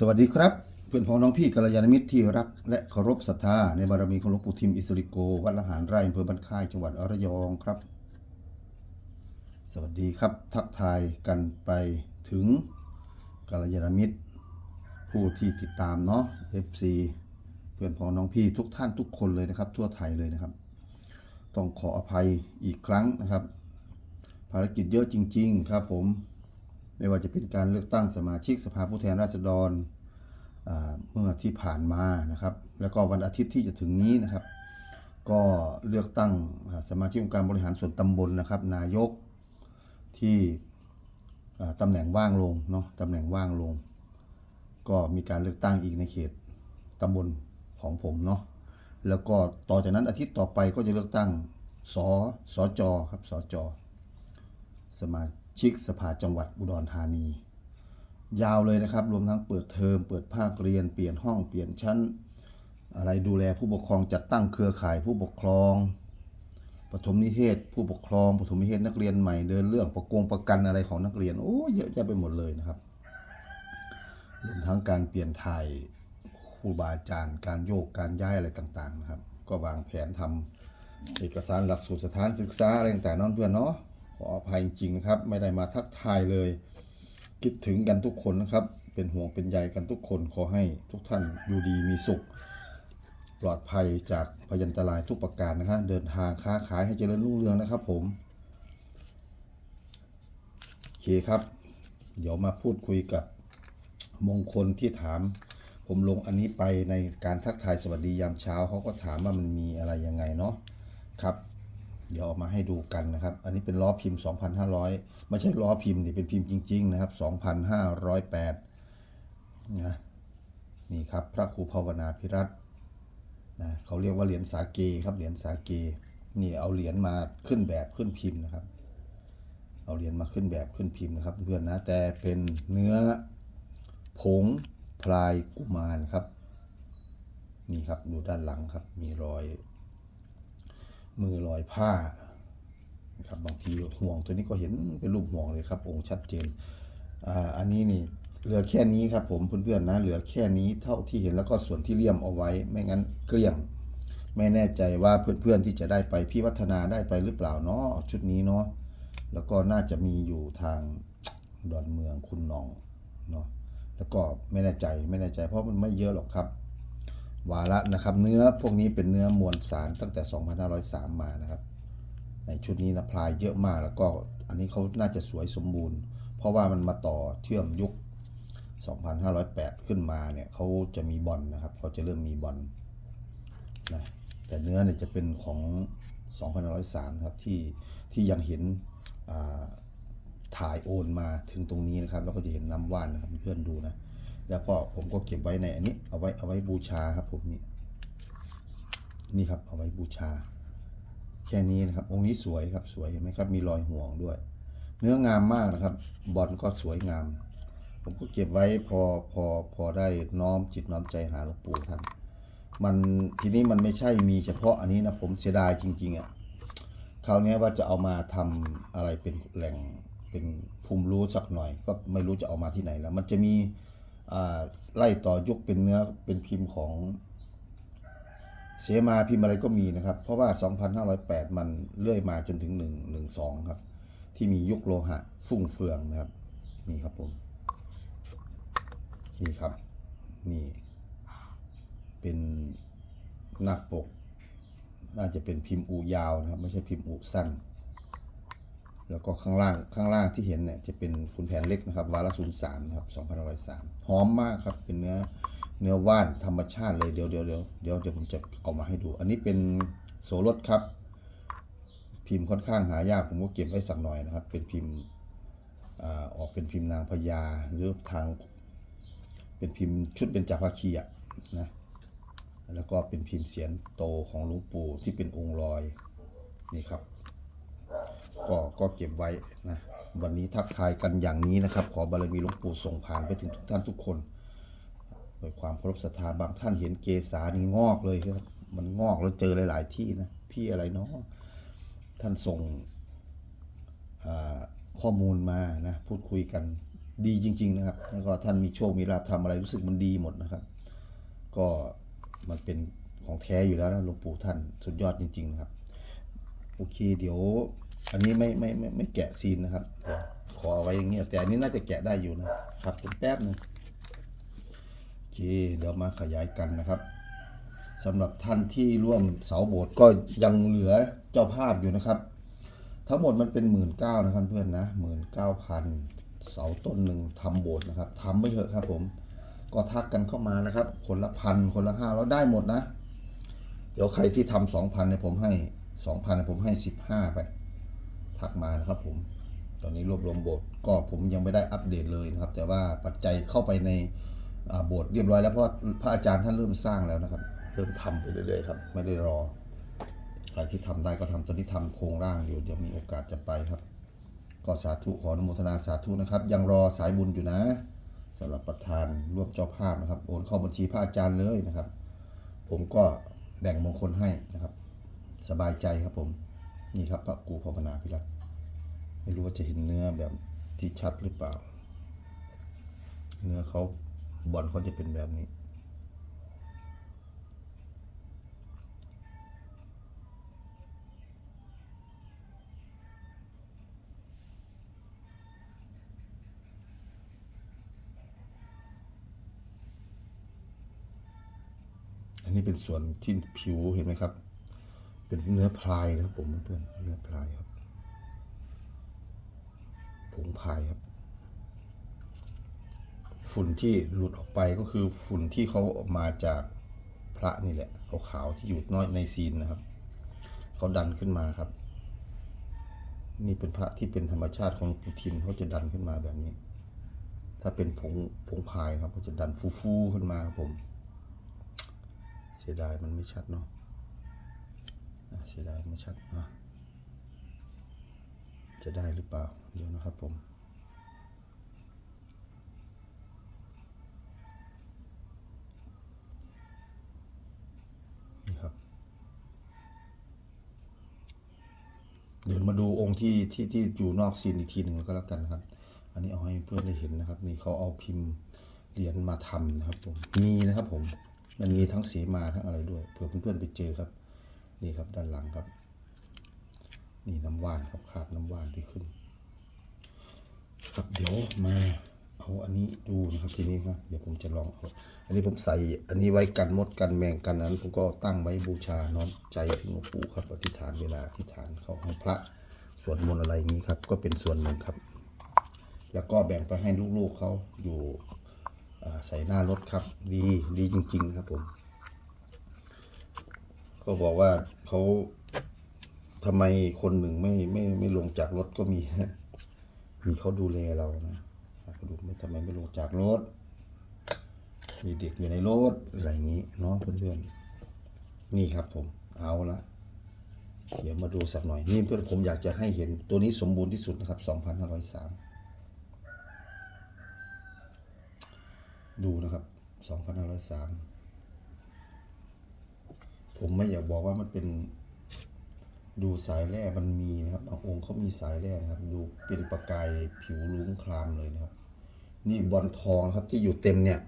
สวัสดีครับ เพื่อนพ้องน้องพี่กัลยาณมิตรที่รัก และเคารพศรัทธาในบารมีของหลวงปู่ทิมอิสริโก วัดละหารไร่อำเภอบ้านค่ายจังหวัดระยองครับ สวัสดีครับ ทักทายกันไปถึงกัลยาณมิตร ผู้ที่ติดตามเนาะ FC เพื่อนพ้องน้องพี่ทุกท่านทุกคนเลยนะครับ ทั่วไทยเลยนะครับ ต้องขออภัยอีกครั้งนะครับ ภารกิจเยอะจริง ๆ ครับผม ไม่ว่าจะเป็นการเลือกตั้งสมาชิกสภาผู้แทนราษฎรเมื่อที่ผ่านมานะครับ แล้วก็วันอาทิตย์ที่จะถึงนี้นะครับ ก็เลือกตั้งสมาชิกองค์การบริหารส่วนตำบลนะครับ นายกที่ตำแหน่งว่างลงเนาะตำแหน่งว่างลง ก็มีการเลือกตั้งอีกในเขตตำบลของผมเนาะแล้วก็ต่อจากนั้นอาทิตย์ต่อไปก็จะเลือกตั้งสสจครับสจสมา ชิกสภาจังหวัดอุดรธานี ยาวเลยนะครับ รวมทั้งเปิดเทอม เปิดภาคเรียน เปลี่ยนห้อง เปลี่ยนชั้น อะไรดูแลผู้ปกครองจัดตั้งเครือข่ายผู้ปกครอง ปฐมนิเทศ ผู้ปกครอง ปฐมนิเทศนักเรียนใหม่ เดินเรื่องประกงประกันอะไรของนักเรียน โอ้เยอะแยะไปหมดเลยนะครับ รวมทั้งการเปลี่ยนถ่ายครูบาอาจารย์ การโยก การย้ายอะไรต่างๆนะครับ ก็วางแผนทำเอกสารหลักสูตรสถานศึกษาอะไรต่างๆนั่นเพื่อนเนาะ ขออภัยจริงนะครับ ไม่ได้มาทักทายเลย คิดถึงกันทุกคนนะครับ เป็นห่วงเป็นใยกันทุกคนขอให้ทุกท่านอยู่ดีมีสุข ปลอดภัยจากพยันตรายทุกประการนะครับเดินทางค้าขายให้เจริญรุ่งเรืองนะครับ ผมโอเคครับ เดี๋ยวมาพูดคุยกับมงคลที่ถาม ผมลงอันนี้ไปในการทักทายสวัสดียามเช้าเขาก็ถามว่ามันมีอะไรยังไงเนาะครับ เดี๋ยวเอามาให้ดูกันนะครับ อันนี้เป็นล้อพิมพ์ 2,500 ไม่ใช่ล้อพิมพ์นี่เป็นพิมพ์จริง ๆ นะครับ 2,508 นะนี่ครับพระครูภาวนาพิรัตน์นะเขาเรียกว่าเหรียญสาเกครับเหรียญสาเกนี่เอาเหรียญมาขึ้นแบบขึ้นพิมพ์นะครับ เอาเหรียญมาขึ้นแบบขึ้นพิมพ์นะครับเพื่อนนะแต่เป็นเนื้อผงพลายกุมารครับ นี่ครับดูด้านหลังครับมีรอย มือรอยผ้านะครับบางทีห่วงตัวนี้ก็เห็นเป็นรูปห่วงเลยครับองค์ชัดเจนอ่าอันนี้นี่เหลือแค่นี้ครับผมเพื่อนๆนะเหลือแค่นี้เท่าที่เห็นแล้วก็ส่วนที่เลี่ยมเอาไว้ ไม่งั้นเกลี้ยง ไม่แน่ใจว่าเพื่อนๆที่จะได้ไปพี่วัฒนาได้ไปหรือเปล่าเนาะชุดนี้เนาะแล้วก็น่าจะมีอยู่ทางดอนเมืองคุณนองเนาะแล้วก็ไม่แน่ใจไม่แน่ใจเพราะมันไม่เยอะหรอกครับ วาระนะครับ เนื้อพวกนี้เป็นเนื้อมวลสารตั้งแต่ 2503 มานะครับ ในชุดนี้นะพลายเยอะมากแล้วก็อันนี้เขาน่าจะสวยสมบูรณ์ เพราะว่ามันมาต่อเชื่อมยุค 2508 ขึ้นมาเนี่ยเขาจะมีบอลนะครับเขาจะเริ่มมีบอลนะแต่เนื้อเนี่ยจะเป็นของ2503ครับที่ที่ยังเห็นถ่ายโอนมาถึงตรงนี้นะครับแล้วก็จะเห็นน้ำว่านนะครับเพื่อนดูนะ แล้วก็ผมก็เก็บไว้ในอันนี้ เอาไว้เอาไว้บูชาครับผมนี่นี่ครับเอาไว้บูชา แค่นี้นะครับ องค์นี้สวยครับสวยเห็นไหมครับ มีรอยห่วงด้วย เนื้องามมากนะครับ บอลก็สวยงาม ผมก็เก็บไว้พอพอพอได้น้อมจิตน้อมใจหาหลวงปู่ท่านมันทีนี้มันไม่ใช่มีเฉพาะอันนี้นะผมเสียดายจริง ๆอะ่ะคราวนี้ว่าจะเอามาทำอะไรเป็นแหล่งเป็นภูมิรู้สักหน่อย ก็ไม่รู้จะเอามาที่ไหนแล้ว มันจะมี ไล่ต่อยุคเป็นเนื้อเป็นพิมพ์ของเสมาพิมพ์อะไรก็มีนะครับ เพราะว่า 2508 มันเลื่อยมาจนถึง 112 ครับ ที่มียุคโลหะฟุ่งเฟืองนะครับ นี่ครับผม นี่ครับ นี่ เป็นหน้าปก น่าจะเป็นพิมพ์อูยาวนะครับ ไม่ใช่พิมพ์อูสั้น แล้วก็ข้างล่างข้างล่างที่เห็นเนี่ยจะเป็นขุนแผนเล็กนะครับวาระศูนย์สามนะครับสองพันร้อยสามหอมมากครับเป็นเนื้อเนื้อว่านธรรมชาติเลยเดี๋ยวเดี๋ยวเดี๋ยวเดี๋ยวเดี๋ยวผมจะเอามาให้ดู อันนี้เป็นโสรถครับ พิมพ์ค่อนข้างหายากผมก็เก็บไว้สักหน่อยนะครับ เป็นพิมพ์ออกเป็นพิมพ์นางพญาหรือทาง เป็นพิมพ์ชุดเป็นจาภาคีอะนะแล้วก็เป็นพิมพ์เสียนโตของหลวงปู่ที่เป็นองค์ลอยนี่ครับ ก็ก็เก็บไว้นะวันนี้ทักทายกันอย่างนี้นะครับ ขอบารมีหลวงปู่ส่งผ่านไปถึงทุกท่านทุกคนโดยความเคารพศรัทธาบางท่านเห็นเกษานี่งอกเลยครับมันงอกแล้วเจอหลาย ๆ ที่นะพี่อะไรเนาะท่านส่งข้อมูลมานะพูดคุยกันดีจริง ๆ นะครับ แล้วก็ท่านมีโชคมีลาภทำอะไรรู้สึกมันดีหมดนะครับ ก็มันเป็นของแท้อยู่แล้วนะหลวงปู่ท่านสุดยอดจริง ๆ นะครับ โอเคเดี๋ยว อันนี้ไม่ไม่ไม่ไม่แกะซีนนะครับขอเอาไว้อย่างเงี้ยแต่อันนี้น่าจะแกะได้อยู่นะครับผมแป๊บหนึงโอเคเดี๋ยวมาขยายกันนะครับสำหรับท่านที่ร่วมเสาโบสถ์ก็ยังเหลือเจ้าภาพอยู่นะครับ ทั้งหมดมันเป็นหมื่นเก้านะครับเพื่อนนะหมื่นเก้าพันเสาต้นหนึ่งทำโบสถ์นะครับทำไปเถอะครับ ผม ก็ทักกันเข้ามานะครับ คนละพันคนละห้าเราได้หมดนะ เดี๋ยวใครที่ทำสองพันเนี่ยผมให้สองพันผมให้สิบห้าไป ทักมานะครับผมตอนนี้รวบรวมบสถ์ก็ผมยังไม่ได้อัปเดตเลยนะครับ แต่ว่าปัจจัยเข้าไปในบสถ์เรียบร้อยแล้วเพราะพระอาจารย์ท่านเริ่มสร้างแล้วนะครับ เริ่มทำไปเรื่อยๆครับไม่ได้รอใครที่ทำได้ก็ทำตอนที่ทำโครงร่างอยู่เดี๋ยวมีโอกาสจะไปครับ ก็สาธุขออนุโมทนาสาธุนะครับ ยังรอสายบุญอยู่นะสำหรับประธานร่วมเจ้าภาพนะครับ โอนเข้าบัญชีพระอาจารย์เลยนะครับ ผมก็แบ่งมงคลให้นะครับ สบายใจครับผม นี่ครับพระกูภาวนาพิรัตไม่รู้ว่าจะเห็นเนื้อแบบที่ชัดหรือเปล่า เนื้อเขาบอลเขาจะเป็นแบบนี้อันนี้เป็นส่วนที่ผิวเห็นไหมครับ เป็นเนื้อพลายนะครับผมเพื่อนเนื้อพลายครับผงพายครับ ฝุ่นที่หลุดออกไปก็คือฝุ่นที่เขาออกมาจากพระนี่แหละขาวๆที่อยู่น้อยในซีนนะครับเขาดันขึ้นมาครับ นี่เป็นพระที่เป็นธรรมชาติของปุทิมเขาจะดันขึ้นมาแบบนี้ ถ้าเป็นผงผงพายครับเขาจะดันฟูๆขึ้นมาครับผม เสียดายมันไม่ชัดเนาะ สียดายไม่ชัดอะจะได้หรือเปล่า เดี๋ยวนะครับผมนี่ครับ เดี๋ยวมาดูองค์ที่ที่ที่อยู่นอกซีนอีกทีหนึ่งก็แล้วกันนะครับ อันนี้เอาให้เพื่อนได้เห็นนะครับ นี่เขาเอาพิมพ์เหรียญมาทำนะครับผมมีนะครับผมมันมีทั้งเสีมาทั้งอะไรด้วยเผื่อเพื่อนๆไปเจอครับ นี่ครับด้านหลังครับ นี่น้ำว่านครับขาดน้ำว่านที่ขึ้น ครับเดี๋ยวมาเอาอันนี้ดูนะครับทีนี้ครับ เดี๋ยวผมจะลองเอาอันนี้ผมใส่อันนี้ไว้กันมดกันแมงกันนั้น ผมก็ตั้งไว้บูชาน้อมใจถึงหลวงปู่ครับอธิษฐานเวลาอธิษฐานเข้าห้องพระสวดมนต์อะไรนี้ครับ ก็เป็นส่วนหนึ่งครับ แล้วก็แบ่งไปให้ลูกๆเขาอยู่ใส่หน้ารถครับ ดีดีจริง ๆ ครับผม เขาบอกว่าเขาทำไมคนหนึ่งไม่ไม่ไม่ลงจากรถก็มีมีเขาดูแลเรานะเขาดูไม่ทำไมไม่ลงจากรถ มีเด็กอยู่ในรถอะไรอย่างนี้เนาะเพื่อนๆนี่ครับผมเอาละเดี๋ยวมาดูสักหน่อยนี่เพื่อนผมอยากจะให้เห็นตัวนี้สมบูรณ์ที่สุดนะครับ 2503 ดูนะครับ 2503 ผมไม่อยากบอกว่ามันเป็น ดูสายแร่มันมีนะครับบางองค์เขามีสายแร่นะครับ ดูเป็นประกายผิวลุ้งคลามเลยนะครับ นี่บอลทองครับที่อยู่เต็มเนี่ย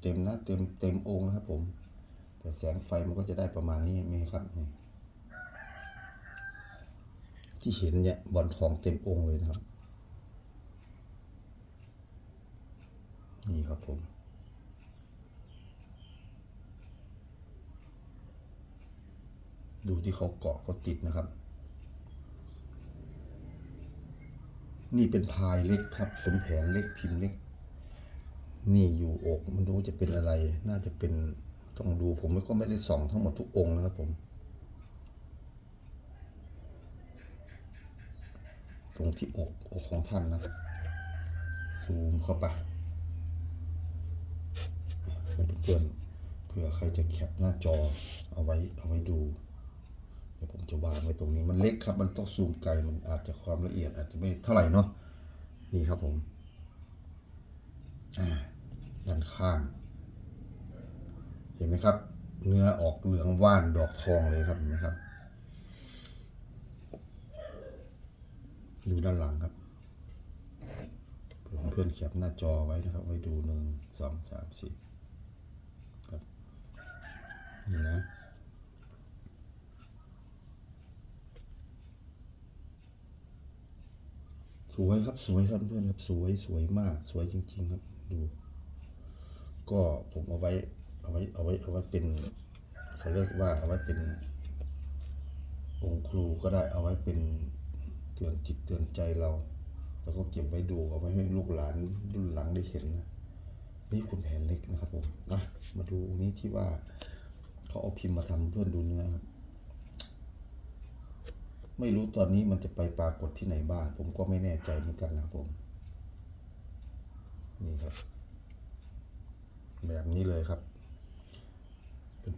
เต็มนะเต็มเต็มองค์นะครับ ผม แต่แสงไฟมันก็จะได้ประมาณนี้ไหมครับนี่ที่เห็นเนี่ยบอลทองเต็มองค์เลยนะครับ นี่ครับผม ดูที่เขาเกาะเขาติดนะครับ นี่เป็นพายเล็กครับเป็นแผนเล็กพิมพ์เล็ก นี่อยู่อกมันดูจะเป็นอะไร น่าจะเป็นต้องดูผมก็ไม่ได้ส่องทั้งหมดทุกองค์นะครับผม ตรงที่อกอกของท่านนะซูมเข้าไปเพื่อนเผื่อใครจะแคปหน้าจอเอาไว้เอาไว้ดู ดี๋ยวผมจะวางไว้ตรงนี้มันเล็กครับ มันต้องซูมไกลมันอาจจะความละเอียดอาจจะไม่เท่าไหร่เนาะนี่ครับผมอ่าด้านข้าง เห็นไหมครับ เนื้อออกเหลืองว่านดอกทองเลยครับเห็นไหมครับดูด้านหลังครับเผื่อเพื่อนแคปหน้าจอไว้นะครับ ไว้ดูหนึ่งสองสามสี่ครับนี่นะ สวยครับสวยครับเพื่อนครับสวยสวยมากสวยจริง ๆ ครับดู ก็ผมเอาไว้เอาไว้เอาไว้เอาไว้เป็นเขาเรียกว่าเอาไว้เป็น องค์ครูก็ได้เอาไว้เป็นเตือนจิตเตือนใจเรา แล้วก็เก็บไว้ดูเอาไว้ให้ลูกหลานรุ่นหลังได้เห็นนะนี่คุณแผนเล็กนะครับผมนะมาดูนี้ที่ว่าเขาเอาพิมพ์มาทำเพื่อนดูเนื้อครับ ไม่รู้ตอนนี้มันจะไปปรากฏที่ไหนบ้าง ผมก็ไม่แน่ใจเหมือนกันนะผม นี่ครับ แบบนี้เลยครับ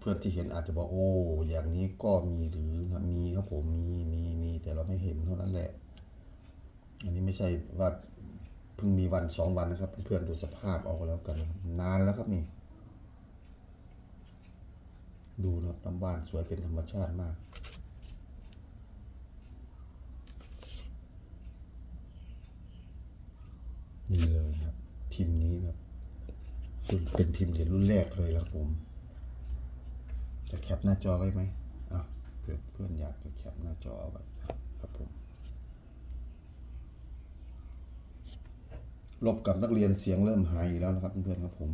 เพื่อนๆที่เห็นอาจจะบอกโอ้ อย่างนี้ก็มีหรือมีครับผมมีมีมีแต่เราไม่เห็นเท่านั้นแหละ อันนี้ไม่ใช่ว่าเพิ่งมีวันสองวันนะครับ เพื่อนๆดูสภาพเอาแล้วกัน นานแล้วครับนี่ ดูนะน้ำบ้านสวยเป็นธรรมชาติมาก นี่เลยครับ พิมพ์นี้ครับเป็นเป็นพิมพ์เหรียญรุ่นแรกเลยครับผม จะแคปหน้าจอไว้ไหมอะเพื่อนเพื่อนอยากจะแคปหน้าจอเอาไว้ครับผมรบกับนักเรียนเสียงเริ่มหายแล้วนะครับเพื่อนครับผม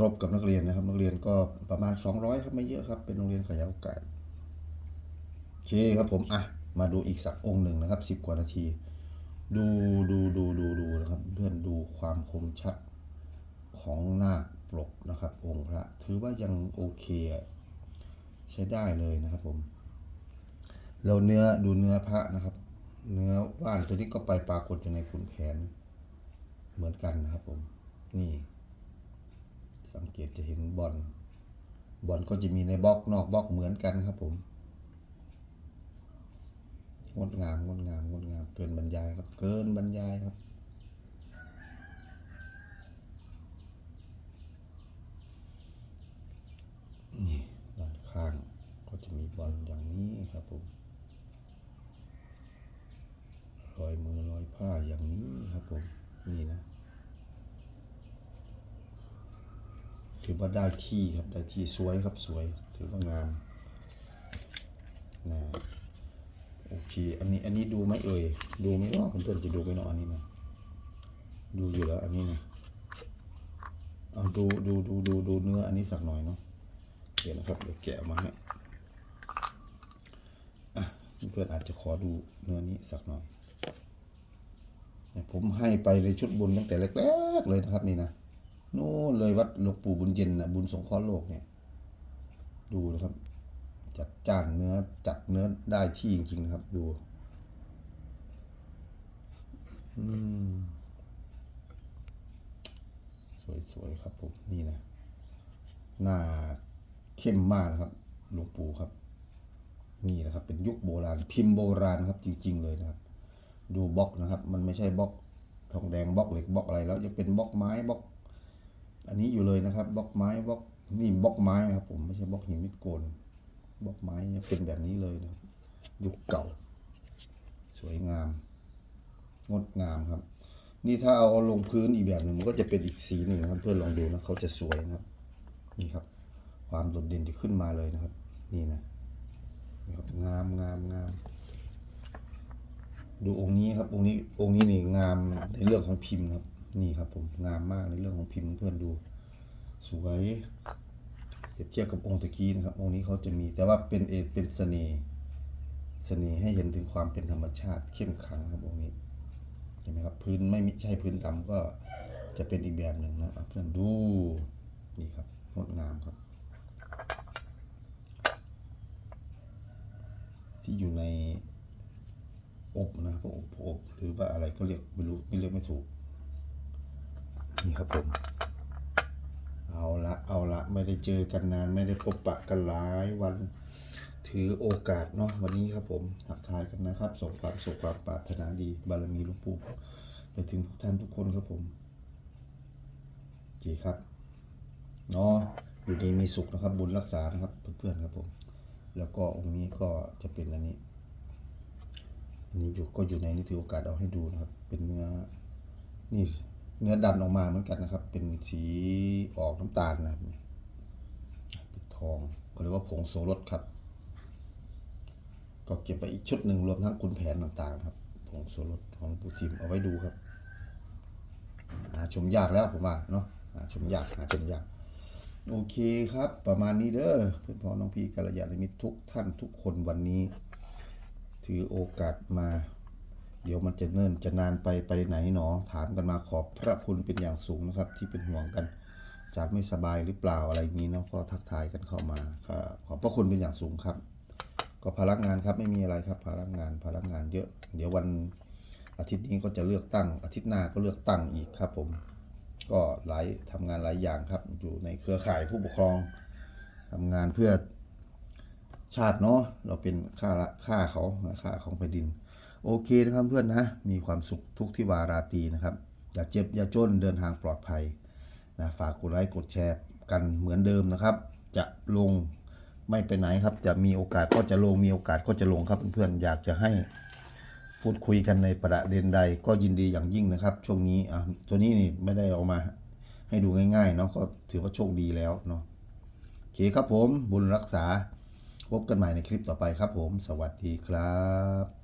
รบกับนักเรียนนะครับ นักเรียนก็ประมาณ 200 ครับไม่เยอะครับ เป็นโรงเรียนขยายโอกาสโอเคครับผมอะมาดูอีกสักองค์หนึ่งนะครับ 10 กว่านาที ดูดูดูดูดูนะครับ เพื่อนดูความคมชัดของหน้าปลกนะครับ องค์พระถือว่ายังโอเค ใช้ได้เลยนะครับผมเราเนื้อดูเนื้อพระนะครับ เนื้อว่านตัวนี้ก็ไปปรากฏอยู่ในขุนแผน เหมือนกันนะครับผมนี่ สังเกตจะเห็นบอลบอลก็จะมีในบล็อกนอกบล็อกเหมือนกันครับผม งดงามงดงามงดงามเกินบรรยายครับ เกินบรรยายครับ นี่ด้านข้างก็จะมีบอลอย่างนี้ครับผมรอยมือรอยผ้าอย่างนี้ครับผมนี่นะถือว่าได้ที่ครับได้ที่สวยครับสวยถือว่างามนะ โอเค อันนี้ อันนี้ดูไหมเอ่ย ดูไหมเนาะเพื่อนๆจะดูไหมเนาะอันนี้นะ ดูอยู่แล้วอันนี้นะเอาดูดูดูดูดูเนื้ออันนี้สักหน่อยเนาะ เดี๋ยวนะครับ เดี๋ยวแกะมาให้อะเพื่อนๆอาจจะขอดูเนื้อนี้สักหน่อยเนี่ยผมให้ไปในชุดบุญตั้งแต่แรกๆเลยนะครับนี่นะ นู่นเลยวัดหลวงปู่บุญเย็นนะบุญสงเคราะห์โลกเนี่ย ดูนะครับ จัดจ้านเนื้อจัดเนื้อได้ที่จริง ๆ นะครับ ดู อืม สวย ๆ ครับผม นี่นะ หน้าเข้มมากนะครับหลวงปู่ครับ นี่นะครับ เป็นยุคโบราณ พิมพ์โบราณครับ จริง ๆ เลยนะครับ ดูบล็อกนะครับ มันไม่ใช่บล็อกทองแดงบล็อกเหล็กบล็อกอะไรแล้วจะเป็นบล็อกไม้บล็อก อันนี้อยู่เลยนะครับบล็อกไม้บล็อกนี่บล็อกไม้ครับผมไม่ใช่บล็อกหินมิดโกน บล็อกไม้เป็นแบบนี้เลยนะยุคเก่า สวยงาม งดงามครับ นี่ถ้าเอาลงพื้นอีกแบบหนึ่งมันก็จะเป็นอีกสีหนึ่งนะครับ เพื่อนลองดูนะเขาจะสวยนะครับ นี่ครับ ความโดดเด่นจะขึ้นมาเลยนะครับ นี่นะนครับงามงามงามดูองค์นี้ครับองค์นี้องค์นี้นี่งามในเรื่องของพิมพ์ครับ นี่ครับผมงามมากในเรื่องของพิมพ์เพื่อนดู สวย เปรียบเทียบกับองค์ตะกี้นะครับ องค์นี้เขาจะมีแต่ว่าเป็นเอกเป็นเสน่ห์เสน่ห์ให้เห็นถึงความเป็นธรรมชาติเข้มขังครับองค์นี้เห็นไหมครับพื้นไม่ใช่พื้นดำก็จะเป็นอีกแบบหนึ่งนะครับเพื่อนดูนี่ครับงดงามครับ ที่อยู่ในอบนะครับอบอบหรือว่าอะไรก็เรียกไม่รู้ไม่เรียกไม่ถูกนี่ครับผม เอาละเอาละไม่ได้เจอกันนานไม่ได้พบปะกันหลายวันถือโอกาสเนาะวันนี้ครับผมทักทายกันนะครับส่งความสุขความปรารถนาดีบารมีหลวงปู่ไปถึงทุกท่านทุกคนครับผมโอเคครับเนาะอยู่ดีมีสุขนะครับ บุญรักษานะครับเพื่อนๆครับผม แล้วก็องค์นี้ก็จะเป็นอันนี้อันนี้อยู่ก็อยู่ในนี้ถือโอกาสเอาให้ดูนะครับ เป็นเนื้อนี่ เนื้อดันออกมาเหมือนกันนะครับ เป็นสีออกน้ำตาลนะครับเป็นทองเขาเรียกว่าผงโซรสครับ ก็เก็บไว้อีกชุดหนึ่งรวมทั้งคุณแผนต่างๆ ครับ ผงโซรสของปูทิมเอาไว้ดูครับหาชมยากแล้วผมว่าเนาะหาชมยากหาชมยากโอเคครับ ประมาณนี้เด้อเพื่อนพ้องน้องพี่กัลยาณมิตรทุกท่านทุกคนวันนี้ ถือโอกาสมา เดี๋ยวมันจะเนิ่นจะนานไปไปไหนหนอ ถามกันมาขอบพระคุณเป็นอย่างสูงนะครับ ที่เป็นห่วงกันจาดไม่สบายหรือเปล่าอะไรนี้เนาะก็ทักทายกันเข้ามาขอบพระคุณเป็นอย่างสูงครับ ก็ภาระงานครับไม่มีอะไรครับภาระงานภาระงานเยอะ เดี๋ยววันอาทิตย์นี้ก็จะเลือกตั้ง อาทิตย์หน้าก็เลือกตั้งอีกครับผม ก็หลายทำงานหลายอย่างครับ อยู่ในเครือข่ายผู้ปกครองทำงานเพื่อชาติเนาะเราเป็นค่าละค่าเขาค่าของแผ่นดิน โอเคนะครับเพื่อนนะ มีความสุขทุกที่วาราตีนะครับ อย่าเจ็บ อย่าจนเดินทางปลอดภัยนะฝากกดไลค์กดแชร์กันเหมือนเดิมนะครับ จะลงไม่ไปไหนครับ จะมีโอกาสก็จะลงมีโอกาสก็จะลงครับเพื่อนๆอยากจะให้พูดคุยกันในประเด็นใดก็ยินดีอย่างยิ่งนะครับ ช่วงนี้อะตัวนี้นี่ไม่ได้เอามาให้ดูง่ายๆเนาะก็ถือว่าโชคดีแล้วเนาะโอเคครับผมบุญรักษาพบกันใหม่ในคลิปต่อไปครับผม สวัสดีครับ